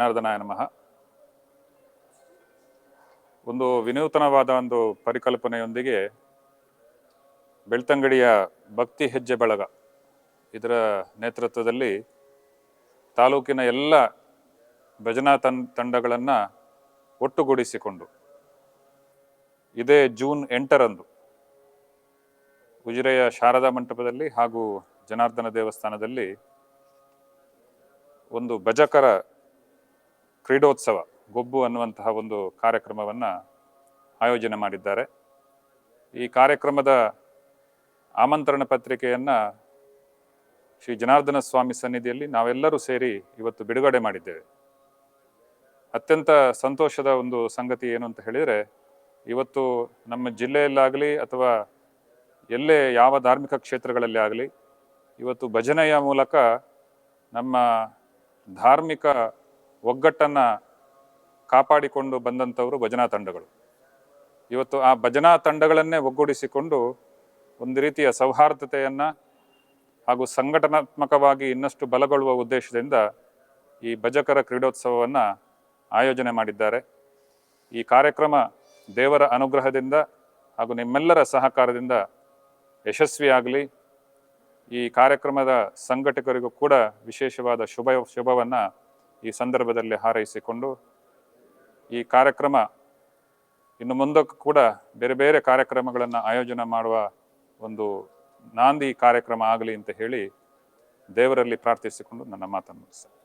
ಜನಾರ್ದನಾಯ ನಮಃ. ಒಂದು ವಿನೂತನವಾದ ಒಂದು ಪರಿಕಲ್ಪನೆಯೊಂದಿಗೆ ಬೆಳ್ತಂಗಡಿಯ ಭಕ್ತಿ ಹೆಜ್ಜೆ ಬಳಗ ಇದರ ನೇತೃತ್ವದಲ್ಲಿ ತಾಲೂಕಿನ ಎಲ್ಲ ಭಜನಾ ತನ್, ತಂಡಗಳನ್ನು ಒಟ್ಟುಗೂಡಿಸಿಕೊಂಡು ಇದೇ ಜೂನ್ ಎಂಟರಂದು ಉಜಿರೆಯ ಶಾರದಾ ಮಂಟಪದಲ್ಲಿ ಹಾಗೂ ಜನಾರ್ದನ ದೇವಸ್ಥಾನದಲ್ಲಿ ಒಂದು ಭಜಕರ ಕ್ರೀಡೋತ್ಸವ, ಗೊಬ್ಬು ಅನ್ನುವಂತಹ ಒಂದು ಕಾರ್ಯಕ್ರಮವನ್ನು ಆಯೋಜನೆ ಮಾಡಿದ್ದಾರೆ. ಈ ಕಾರ್ಯಕ್ರಮದ ಆಮಂತ್ರಣ ಪತ್ರಿಕೆಯನ್ನು ಶ್ರೀ ಜನಾರ್ದನ ಸ್ವಾಮಿ ಸನ್ನಿಧಿಯಲ್ಲಿ ನಾವೆಲ್ಲರೂ ಸೇರಿ ಇವತ್ತು ಬಿಡುಗಡೆ ಮಾಡಿದ್ದೇವೆ. ಅತ್ಯಂತ ಸಂತೋಷದ ಒಂದು ಸಂಗತಿ ಏನು ಅಂತ ಹೇಳಿದರೆ, ಇವತ್ತು ನಮ್ಮ ಜಿಲ್ಲೆಯಲ್ಲಾಗಲಿ ಅಥವಾ ಎಲ್ಲೇ ಯಾವ ಧಾರ್ಮಿಕ ಕ್ಷೇತ್ರಗಳಲ್ಲಿ ಆಗಲಿ, ಇವತ್ತು ಭಜನೆಯ ಮೂಲಕ ನಮ್ಮ ಧಾರ್ಮಿಕ ಒಗ್ಗಟ್ಟನ್ನು ಕಾಪಾಡಿಕೊಂಡು ಬಂದಂಥವರು ಭಜನಾ ತಂಡಗಳು. ಇವತ್ತು ಆ ಭಜನಾ ತಂಡಗಳನ್ನೇ ಒಗ್ಗೂಡಿಸಿಕೊಂಡು ಒಂದು ರೀತಿಯ ಸೌಹಾರ್ದತೆಯನ್ನು ಹಾಗೂ ಸಂಘಟನಾತ್ಮಕವಾಗಿ ಇನ್ನಷ್ಟು ಬಲಗೊಳ್ಳುವ ಉದ್ದೇಶದಿಂದ ಈ ಭಜಕರ ಕ್ರೀಡೋತ್ಸವವನ್ನು ಆಯೋಜನೆ ಮಾಡಿದ್ದಾರೆ. ಈ ಕಾರ್ಯಕ್ರಮ ದೇವರ ಅನುಗ್ರಹದಿಂದ ಹಾಗೂ ನಿಮ್ಮೆಲ್ಲರ ಸಹಕಾರದಿಂದ ಯಶಸ್ವಿಯಾಗಲಿ. ಈ ಕಾರ್ಯಕ್ರಮದ ಸಂಘಟಕರಿಗೂ ಕೂಡ ವಿಶೇಷವಾದ ಶುಭ ಶುಭವನ್ನು ಈ ಸಂದರ್ಭದಲ್ಲಿ ಹಾರೈಸಿಕೊಂಡು ಈ ಕಾರ್ಯಕ್ರಮ ಇನ್ನು ಮುಂದಕ್ಕೂ ಕೂಡ ಬೇರೆ ಬೇರೆ ಕಾರ್ಯಕ್ರಮಗಳನ್ನು ಆಯೋಜನೆ ಮಾಡುವ ಒಂದು ನಾಂದಿ ಕಾರ್ಯಕ್ರಮ ಆಗಲಿ ಅಂತ ಹೇಳಿ ದೇವರಲ್ಲಿ ಪ್ರಾರ್ಥಿಸಿಕೊಂಡು ನನ್ನ ಮಾತನ್ನು ಮುಗಿಸ್ತೇನೆ.